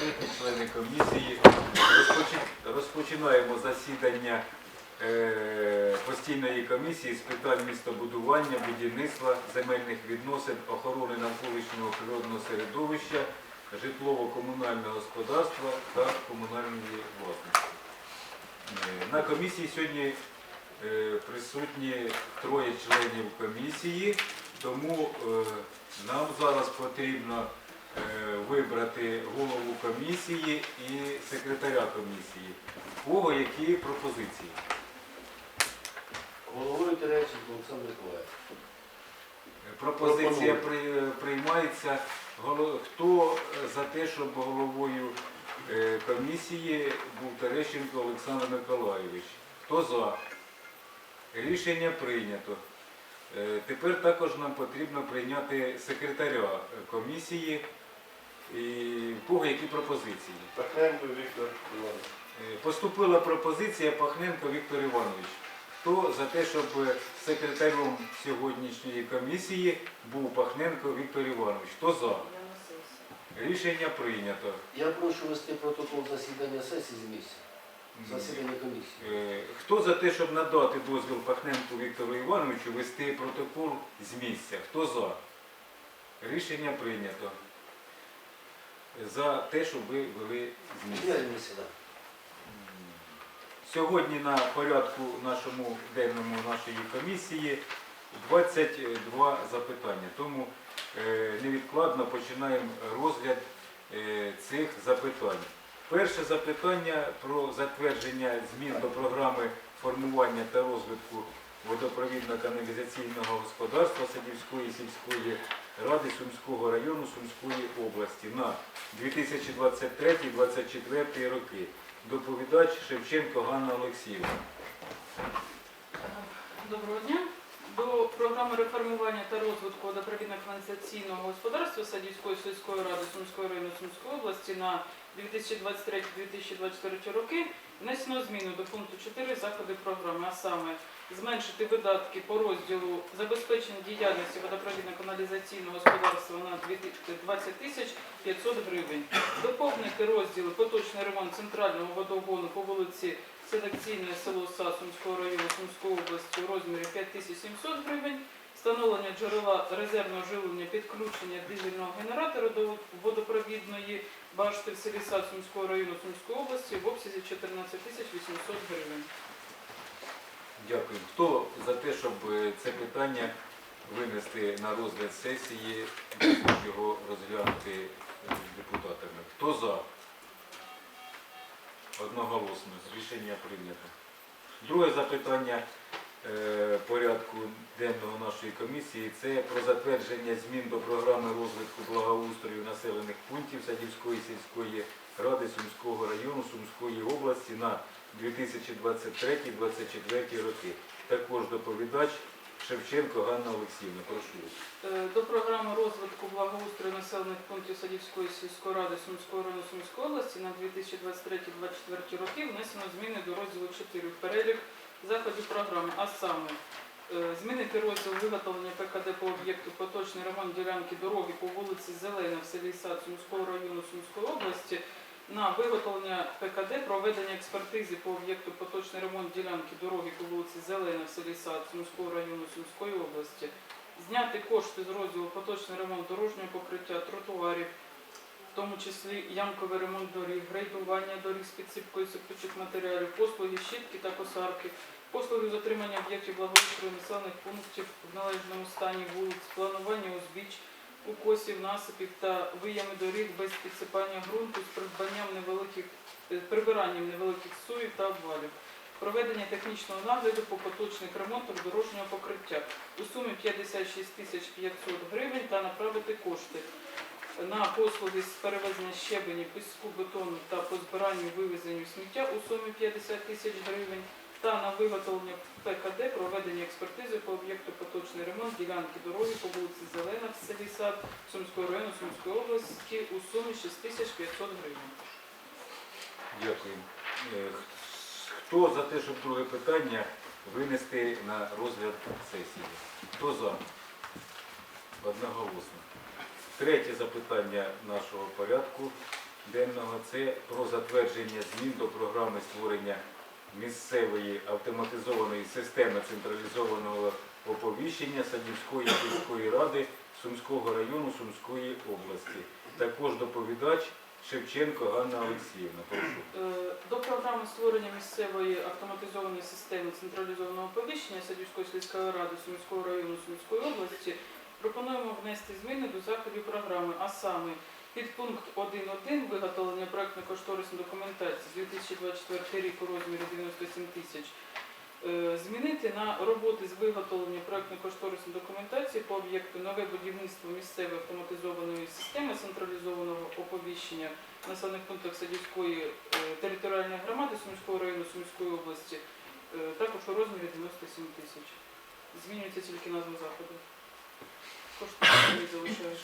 присутні члени комісії. Розпочинаємо засідання е, постійної комісії з питань містобудування, будівництва, земельних відносин, охорони навколишнього природного середовища, житлово-комунального господарства та комунальної власності. Е, На комісії сьогодні е, присутні троє членів комісії, тому нам зараз потрібно вибрати голову комісії і секретаря комісії. У кого які пропозиції? Головою Тереченко Олександр Миколаївич. Пропозиція при- приймається. Голо- Хто е, за те, щоб головою е, комісії був Терещенко Олександр Миколайович? Хто за? Рішення прийнято. Е, Тепер також нам потрібно прийняти секретаря е, комісії. І кого які пропозиції? Пахненко Віктор Іванович. Е, Поступила пропозиція Пахненко Віктор Іванович. Хто за те, щоб секретарем сьогоднішньої комісії був Пахненко Віктор Іванович? Хто за? Рішення прийнято. Я прошу вести протокол засідання сесії з місця. Засідання комісії. Е, Хто за те, щоб надати дозвіл Пахненку Віктору Івановичу вести протокол з місця? Хто за? Рішення прийнято. За те, щоб ви вели з місця. Сьогодні на порядку нашому денному нашої комісії 22 запитання. Тому е, невідкладно починаємо розгляд е, цих запитань. Перше запитання про затвердження змін до програми формування та розвитку водопровідно-каналізаційного господарства Садівської сільської ради Сумського району Сумської області на 2023-2024 роки. Доповідач Шевченко Ганна Олексіївна. Доброго дня. До програми реформування та розвитку водопровідно-каналізаційного господарства Садівської сільської ради Сумської району Сумської області на 2023-2024 роки внесено зміну до пункту 4 заходи програми, а саме зменшити видатки по розділу забезпечення діяльності водопровідно-каналізаційного господарства на 20 тисяч 500 гривень. Доповнити розділи поточний ремонт центрального водогону по вулиці Селекційне село Са Сумського району Сумської області у розмірі 5700 гривень, встановлення джерела резервного живлення, підключення дизельного генератора до водопровідної башти в селі Сад Сумського району Сумської області в обсязі 14 800 гривень. Дякую. Хто за те, щоб е, це питання винести на розгляд сесії, його розглянути е, депутатами? Хто за? Одноголосно. Рішення прийнято. Друге запитання е, порядку денного нашої комісії це про затвердження змін до програми розвитку благоустрою населених пунктів Садівської сільської ради Сумського району Сумської області на 2023-2024 роки. Також доповідач Шевченко Ганна Олексіївна. Прошу. Е, До програми розвитку благоустрою населених пунктів Садівської сільської ради Сумського району Сумської області на 2023-2024 роки внесено зміни до розділу 4 в перелік заходів програми, а саме е, змінити розділ виготовлення ПКД по об'єкту поточний ремонт ділянки дороги по вулиці Зелена в селі Сад Сумського району Сумської області на виготовлення ПКД, проведення експертизи по об'єкту поточний ремонт ділянки дороги по вулиці Зелена в селі Сад Сумського району Сумської області. Зняти кошти з розділу поточний ремонт дорожнього покриття, тротуарів, в тому числі ямковий ремонт доріг, грейдування доріг з підсипкою сипучих матеріалів, послуги щітки та косарки, послуги з отримання об'єктів благоустрою населених пунктів в належному стані вулиць, планування узбіч, укосів, насипів та виями доріг без підсипання ґрунту з придбанням невеликих, е, прибиранням невеликих суїв та обвалів. Проведення технічного нагляду по поточних ремонтах дорожнього покриття у сумі 56 тисяч 500 гривень та направити кошти на послуги з перевезення щебені, піску, бетону та по збиранню вивезенню сміття у сумі 50 тисяч гривень та на виготовлення ПКД проведення експертизи по об'єкту поточний ремонт ділянки дороги по вулиці Зелена в селі Сад Сумського району Сумської області у сумі 6 тисяч 500 гривень. Дякую. Е, Хто за те, щоб друге питання винести на розгляд сесії? Хто за? Одноголосно. Третє запитання нашого порядку денного це про затвердження змін до програми створення місцевої автоматизованої системи централізованого оповіщення Садівської сільської ради Сумського району Сумської області. Також доповідач Шевченко Ганна Олексіївна. Прошу. Е, До програми створення місцевої автоматизованої системи централізованого оповіщення Садівської сільської ради Сумського району Сумської області пропонуємо внести зміни до заходів програми, а саме підпункт 1.1 виготовлення проектно-кошторисної документації з 2024 рік у розмірі 97 тисяч е, змінити на роботи з виготовлення проектно-кошторисної документації по об'єкту нове будівництво місцевої автоматизованої системи централізованого оповіщення населених пунктах Садівської е, територіальної громади Сумського району Сумської області, е, також у розмірі 97 тисяч. Змінюється тільки назва заходу.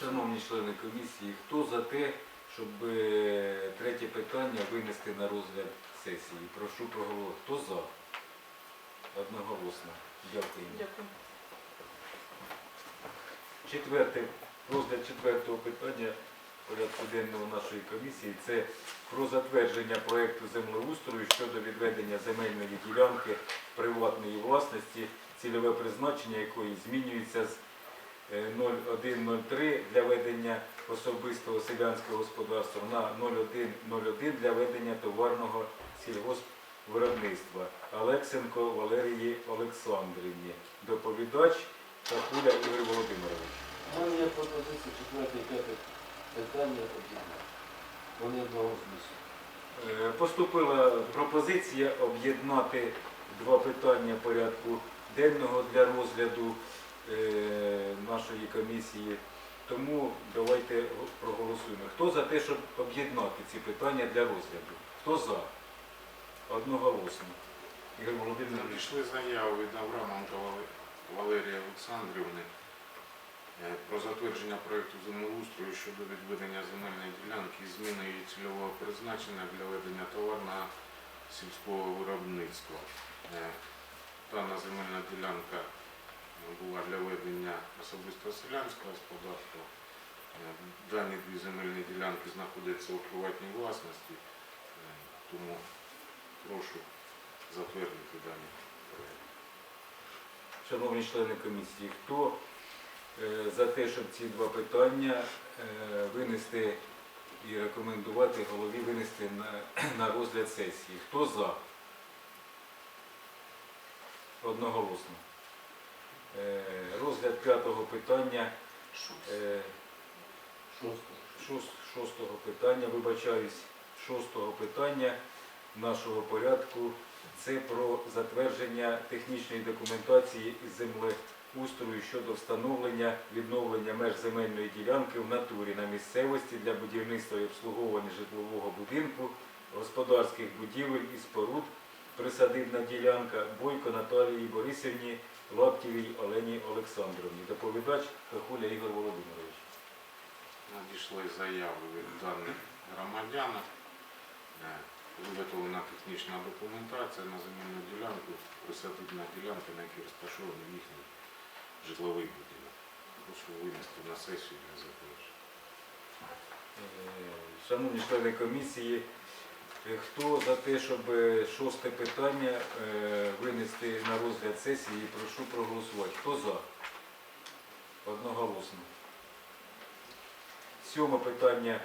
Шановні члени комісії, хто за те, щоб е, третє питання винести на розгляд сесії? Прошу проголосувати. Хто за? Одноголосно. Дякую. Дякую. Четверте, розгляд четвертого питання порядку денного нашої комісії це про затвердження проекту землеустрою щодо відведення земельної ділянки приватної власності, цільове призначення якої змінюється з 0103 для ведення особистого селянського господарства на 0101 для ведення товарного сільгоспвиробництва. Алексенко Валерії Олександрівні. Доповідач Такуля Ігор Володимирович. У мене є пропозиція четверте і п'яте питання об'єднати. Вони одного змісту. Е, Поступила пропозиція об'єднати два питання порядку денного для розгляду е, нашої комісії. Тому давайте проголосуємо. Хто за те, щоб об'єднати ці питання для розгляду? Хто за? Одноголосно. Ігор Володимирович. Надійшли заяви від Авраменка Валерії Олександрівни е, про затвердження проєкту землеустрою щодо відведення земельної ділянки і зміни її цільового призначення для ведення товарного сільського виробництва. Е, Дана земельна ділянка е, була для ведення особисто селянського господарства. Е, Дані дві земельні ділянки знаходяться у приватній власності, е, тому прошу затвердити дані проєкти. Шановні члени комісії, хто е, за те, щоб ці два питання винести і рекомендувати голові винести на розгляд сесії? Хто за? Одноголосно. Е, Розгляд п'ятого питання, е, шостого питання, вибачаюсь, шостого питання нашого порядку. Це про затвердження технічної документації землеустрою щодо встановлення відновлення меж земельної ділянки в натурі на місцевості для будівництва і обслуговування житлового будинку, господарських будівель і споруд, присадибна ділянка Бойко Наталії Борисівні, Лаптєвій Олені Олександровні. Доповідач Кахуля Ігор Володимирович. Надійшли заяви від даних громадян. Е, Виготовлена технічна документація на земельну ділянку, присадибна ділянка, на якій розташований їхній житловий будинок. Прошу винести на сесію для затвердження. Е, Шановні члени комісії, хто за те, щоб е, шосте питання е, винести на розгляд сесії, прошу проголосувати. Хто за? Одноголосно. Сьоме питання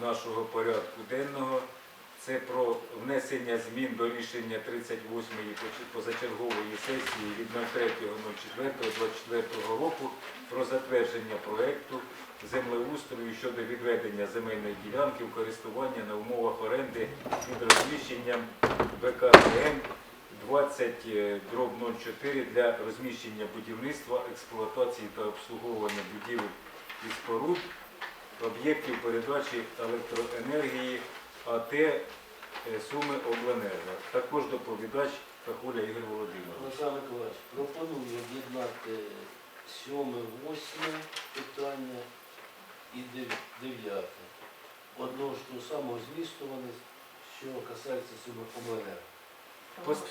нашого порядку денного. Це про внесення змін до рішення 38-ї позачергової сесії від 03.04.24 року про затвердження проекту землеустрою щодо відведення земельної ділянки в користування на умовах оренди під розміщенням БКГМ 20 дроб 04 для розміщення будівництва, експлуатації та обслуговування будівель і споруд, об'єктів передачі електроенергії АТ е, Суми Обленерго. Також доповідач Кахуля Ігор Володимирович. Олександр Миколаївич, пропоную об'єднати сьоме, восьме питання і дев- дев'яте. Одного ж того самого змісту вони, що касається Сумопомленера. Пост-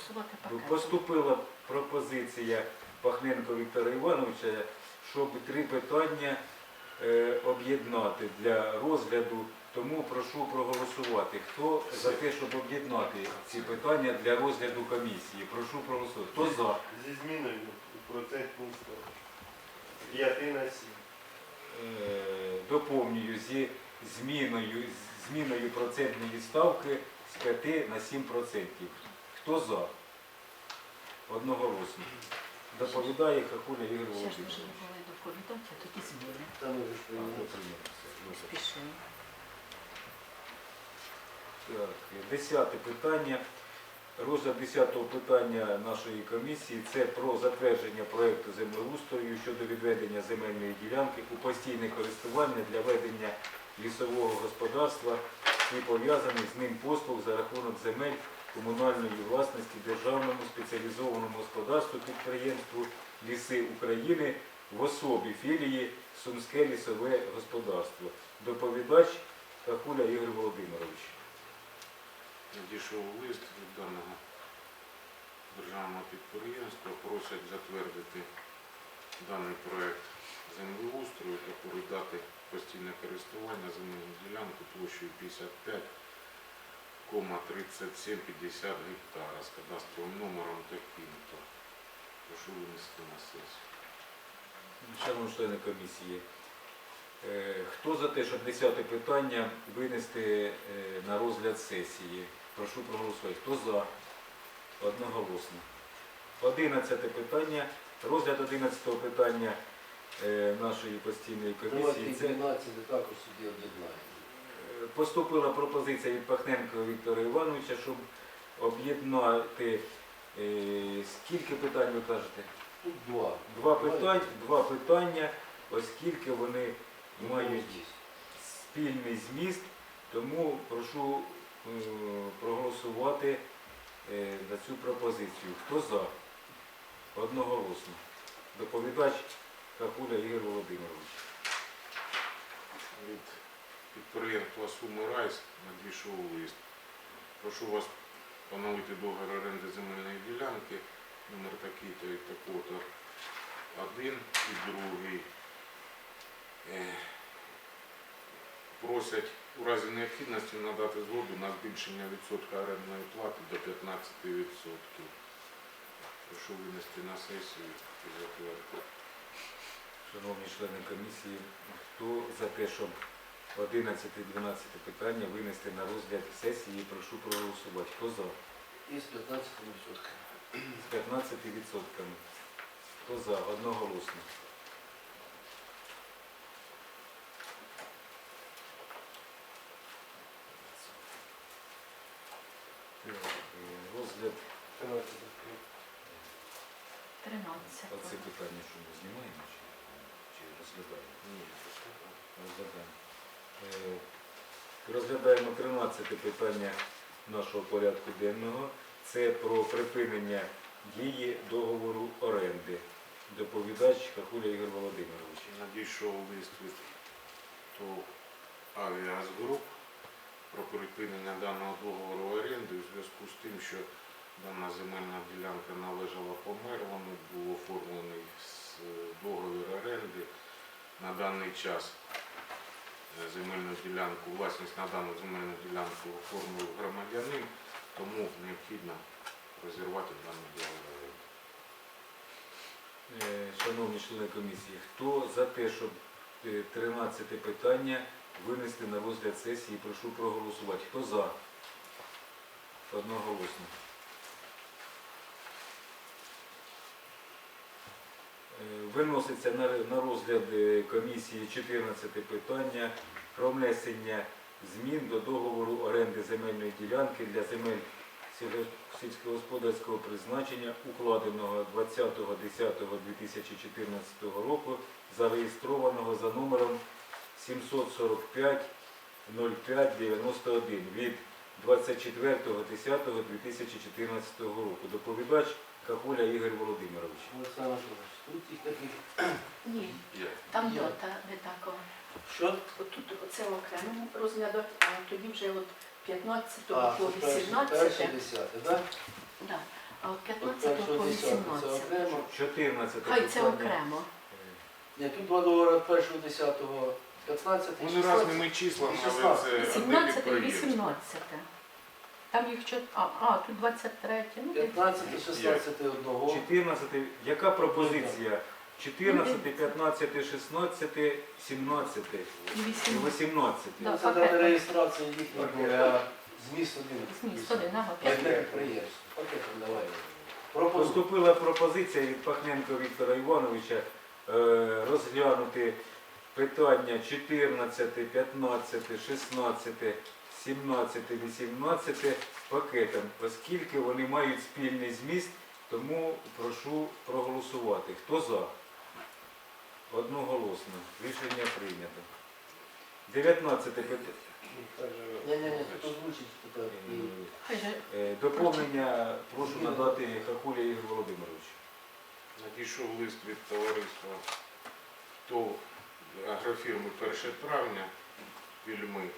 Поступила пропозиція Пахненко Віктора Івановича, щоб три питання е, об'єднати для розгляду, тому прошу проголосувати. Хто за те, щоб об'єднати ці питання для розгляду комісії? Прошу проголосувати. Хто за? Зі зміною у процентній ставці. 5 на 7. Е, доповнюю зі зміною, зміною процентної ставки з 5 на 7 процентів. Хто за? Одноголосно. Доповідає Хахуля Ігор Ще ж Володимирович. дуже були доповідати, а тоді зміни. Там ми ж прийняли. ну, прийнято все. Добре. Спішимо. Так, десяте питання. Розгляд десятого питання нашої комісії це про затвердження проекту землеустрою щодо відведення земельної ділянки у постійне користування для ведення лісового господарства і пов'язаних з ним послуг за рахунок земель комунальної власності державному спеціалізованому господарству підприємству Ліси України в особі філії Сумське лісове господарство. Доповідач Кахуля Ігор Володимирович. Надійшов лист від даного державного підприємства, просять затвердити даний проект землеустрою та передати постійне користування земельну ділянку площею 55,3750 гектара з кадастровим номером таким-то. Прошу винести на сесію. Шановні члени комісії, е, хто за те, щоб десяте питання винести е, на розгляд сесії? Прошу проголосувати. Хто за? Одноголосно. Одинадцяте питання. Розгляд одинадцятого питання е, нашої постійної комісії. Це 12 також сюди об'єднаємо. е, поступила пропозиція від Пахненка Віктора Івановича, щоб об'єднати е, скільки питань ви кажете? Тут два. Два питання, два питання, оскільки вони мають спільний зміст, тому прошу проголосувати е, за цю пропозицію. Хто за? Одноголосно. Доповідач Кахуля Ігор Володимирович. Від підприємства Суми Райс надійшов лист. Прошу вас поновити договір оренди земельної ділянки, номер такий-то і такого-то один і другий. Е, Просять у разі необхідності надати згоду на збільшення відсотка орендної плати до 15%. Прошу винести на сесію і затвердити. Шановні члени комісії, хто за те, щоб 11 і 12 питання винести на розгляд сесії, прошу проголосувати. Хто за? І з 15 відсотками. З 15 відсотками. Хто за? Одноголосно. Так, е, Розгляд 13 13. оце питання, що ми знімаємо чи, чи розглядаємо? Ні, Розглядаємо. Е, Розглядаємо 13 питання нашого порядку денного. Це про припинення дії договору оренди. Доповідач Кахуля Ігор Володимирович. Надійшов лист від ТОВ «Авіазгруп» про припинення даного договору оренди у зв'язку з тим, що дана земельна ділянка належала померлому, був оформлений с- договір оренди. На даний час е, земельну ділянку, власність на дану земельну ділянку оформив громадянин, тому необхідно розірвати договір оренди. Е, Шановні члени комісії, хто за те, щоб е, 13 питання винести на розгляд сесії, прошу проголосувати. Хто за? Одноголосно. Е, Виноситься на розгляд е, комісії 14 питання про внесення змін до договору оренди земельної ділянки для земель сільськогосподарського призначення, укладеного 20.10.2014 року, зареєстрованого за номером 745 0591 від 24.10.2014 року. Доповідач Кахуля Ігор Володимирович. Олександр Анатолійович, тут їх таких Ні, Є. там Є. дота не такого. що? Отут це окремо розглядати, а тоді вже от 15 А, по це перше, 18. перше десяте, так? Да. А от От 15 по десяте, це окремо. 14 Хай це окремо. Ні, тут два договори 1 10 15 Вони 16. різними числами, але це одне 17 і підприємство. 18. Там їх чот... а, а, тут 23. Ну, 15 16 одного. 14. Яка пропозиція? 14, 15, 16, 17 і і 18. 18. Да. Це дане реєстрація їхньої були, зміст один. Зміст один, ага. Одне підприємство. Пакетом давай. Пропозиція. Поступила пропозиція від Пахненка Віктора Івановича е, розглянути питання 14, 15, 16, 17, 18 пакетом, оскільки вони мають спільний зміст, тому прошу проголосувати. Хто за? Одноголосно. Рішення прийнято. 19 питання. Е, Доповнення прошу надати Хахуля Ігор Володимировичу. Надійшов лист від товариства ТОВ агрофірми 1 травня Вільми.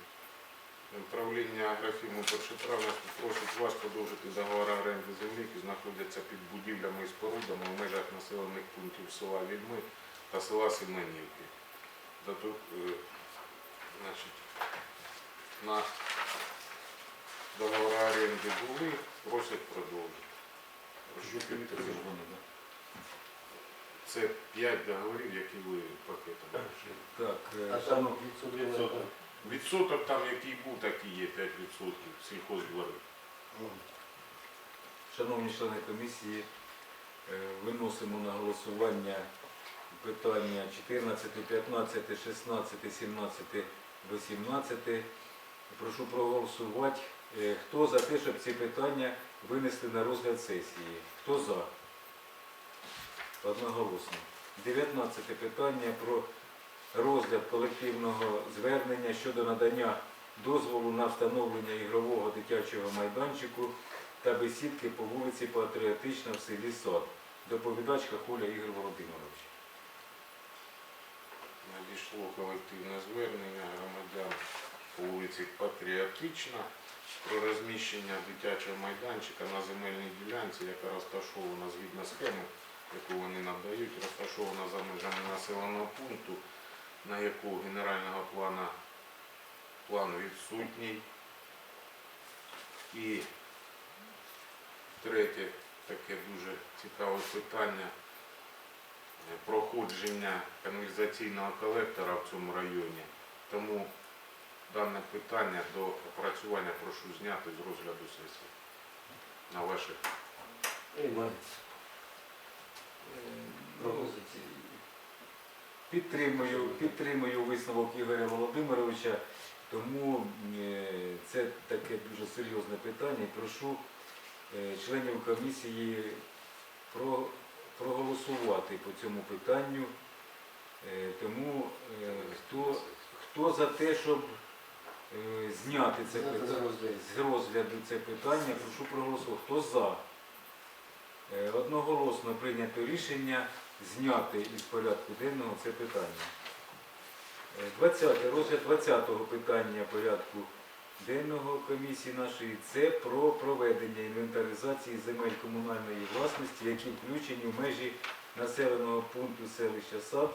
Правління агрофірми 1 просить вас подовжити договори оренди землі, які знаходяться під будівлями і спорудами в межах населених пунктів села Вільми та села Семенівки. Е, на договори оренди були, просять продовжити. Прошу підтримати. Це 5 договорів, які ви пакетом. Так, відсоток. Там, який був, такий є 5% сільхоздвори. Шановні члени комісії, е, виносимо на голосування питання 14, 15, 16, 17, 18. Прошу проголосувати. Е, Хто за те, щоб ці питання винести на розгляд сесії? Хто за? Одноголосно. 19 питання про розгляд колективного звернення щодо надання дозволу на встановлення ігрового дитячого майданчику та бесідки по вулиці Патріотична в селі Сад. Доповідач Хахуля Ігор Володимирович. Надійшло колективне звернення громадян по вулиці Патріотична про розміщення дитячого майданчика на земельній ділянці, яка розташована згідно схеми, яку вони надають, розташована за межами населеного пункту, на яку генерального плана план відсутній. І третє таке дуже цікаве питання проходження каналізаційного колектора в цьому районі. Тому дане питання до опрацювання прошу зняти з розгляду сесії. На ваших Пропозиції. Підтримую, підтримую висновок Ігоря Володимировича, тому е, це таке дуже серйозне питання. І Прошу е, членів комісії проголосувати по цьому питанню. Е, Тому хто, хто за те, щоб зняти це питання з розгляду це питання, прошу проголосувати. Хто за? Одноголосно прийнято рішення зняти із порядку денного це питання. Е, 20. Розгляд 20-го питання порядку денного комісії нашої це про проведення інвентаризації земель комунальної власності, які включені в межі населеного пункту селища Сад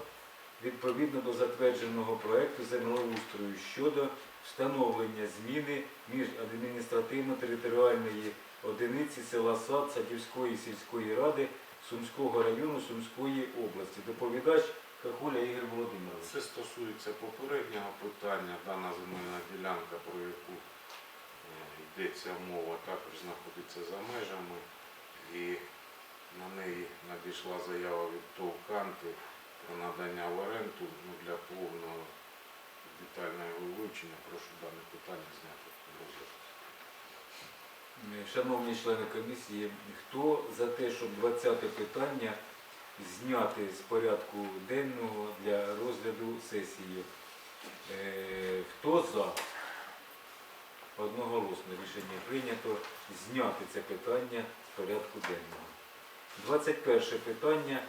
відповідно до затвердженого проекту землеустрою щодо встановлення зміни між адміністративно-територіальної одиниці села Сад Садівської сільської ради Сумського району Сумської області. Доповідач Хахуля Ігор Володимирович. Це стосується попереднього питання. Дана земельна ділянка, про яку е, йдеться мова, також знаходиться за межами. І на неї надійшла заява від ТОВ «Канти» про надання в оренду ну, для повного детального вивчення. Прошу дане питання зняти Шановні члени комісії, хто за те, щоб 20 питання зняти з порядку денного для розгляду сесії? Е, Хто за? Одноголосно рішення прийнято зняти це питання з порядку денного. 21 питання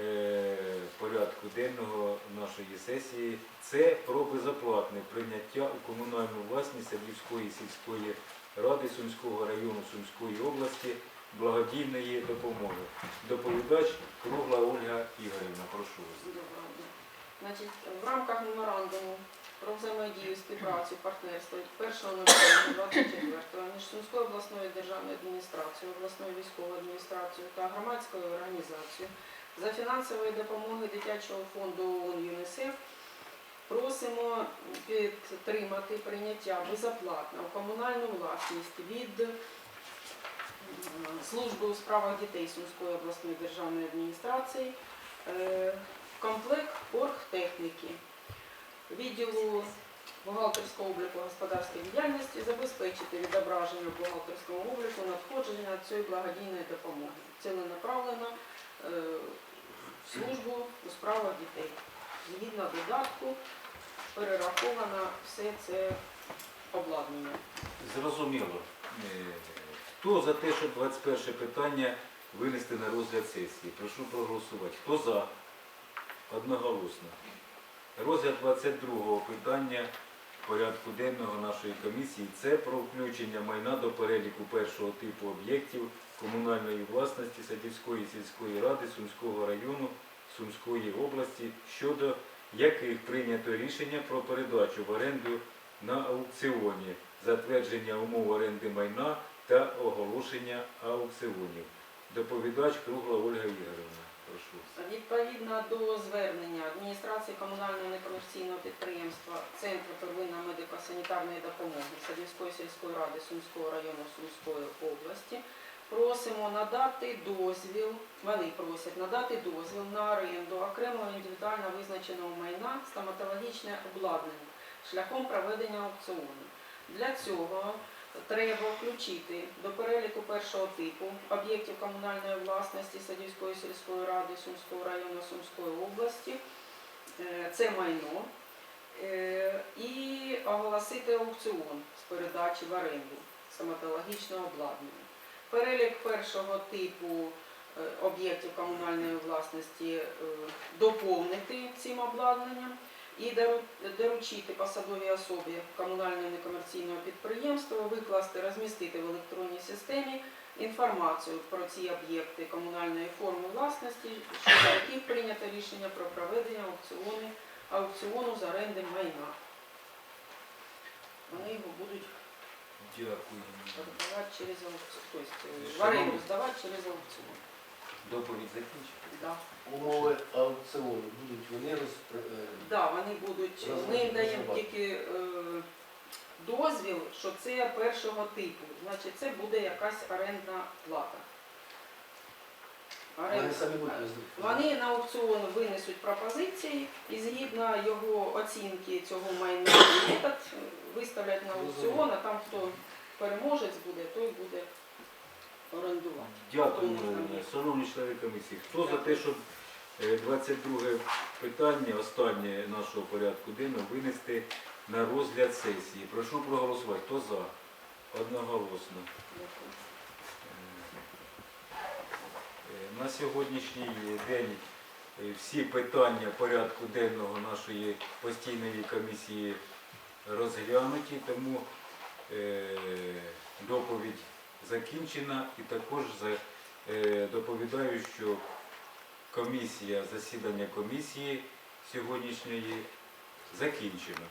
е, порядку денного нашої сесії це про безоплатне прийняття у комунальну власність Садівської сільської ради Сумського району Сумської області благодійної допомоги. Доповідач Кругла Ольга Ігорівна. Прошу вас. Значить, в рамках меморандуму про взаємодію, співпрацю, партнерство 1.04.24 між Сумською обласною державною адміністрацією, обласною військовою адміністрацією та громадською організацією за фінансової допомоги дитячого фонду ООН ЮНІСЕФ просимо підтримати прийняття безоплатно в комунальну власність від служби у справах дітей Сумської обласної державної адміністрації е, комплект оргтехніки відділу бухгалтерського обліку господарської діяльності забезпечити відображення в бухгалтерському обліку надходження цієї благодійної допомоги. Ціленаправлено е, в службу у справах дітей. Згідно додатку перераховано все це обладнання. Зрозуміло. Е, Хто за те, щоб 21 питання винести на розгляд сесії? Прошу проголосувати. Хто за? Одноголосно. Розгляд 22 питання порядку денного нашої комісії це про включення майна до переліку першого типу об'єктів комунальної власності Садівської сільської ради Сумського району Сумської області, щодо яких прийнято рішення про передачу в оренду на аукціоні, затвердження умов оренди майна та оголошення аукціонів. Доповідач Кругла Ольга Ігорівна. Прошу. Відповідно до звернення адміністрації комунального некомерційного підприємства Центру первинної медико-санітарної допомоги Садівської сільської ради Сумського району Сумської області просимо надати дозвіл, вони просять надати дозвіл на оренду окремого індивідуально визначеного майна стоматологічне обладнання шляхом проведення аукціону. Для цього треба включити до переліку першого типу об'єктів комунальної власності Садівської сільської ради Сумського району Сумської області. Е, Це майно. Е, І оголосити аукціон з передачі в оренду стоматологічного обладнання. Перелік першого типу е, об'єктів комунальної власності е, доповнити цим обладнанням і доручити посадовій особі комунального некомерційного підприємства викласти, розмістити в електронній системі інформацію про ці об'єкти комунальної форми власності, щодо яких прийнято рішення про проведення аукціону, аукціону з оренди майна. Вони його будуть Дякую. продавати через аукціон, тобто в здавати через аукціон. Доповідь закінчити. Да. Умови аукціону будуть вони розпри... е, Да, вони будуть, ми даємо тільки е, дозвіл, що це першого типу. Значить, це буде якась орендна плата. Вони самі будуть. Вони на аукціон винесуть пропозиції і згідно його оцінки цього майна і метод виставлять на аукціон, а там хто переможець буде, той буде орендувати. Дякую, шановні члени комісії. Хто за те, щоб е, 22 питання, останнє нашого порядку денного, винести на розгляд сесії? Прошу проголосувати. Хто за? Одноголосно. Е, На сьогоднішній день е, всі питання порядку денного нашої постійної комісії розглянуті, тому е, доповідь закінчена і також е, доповідаю, що комісія, засідання комісії сьогоднішньої закінчено.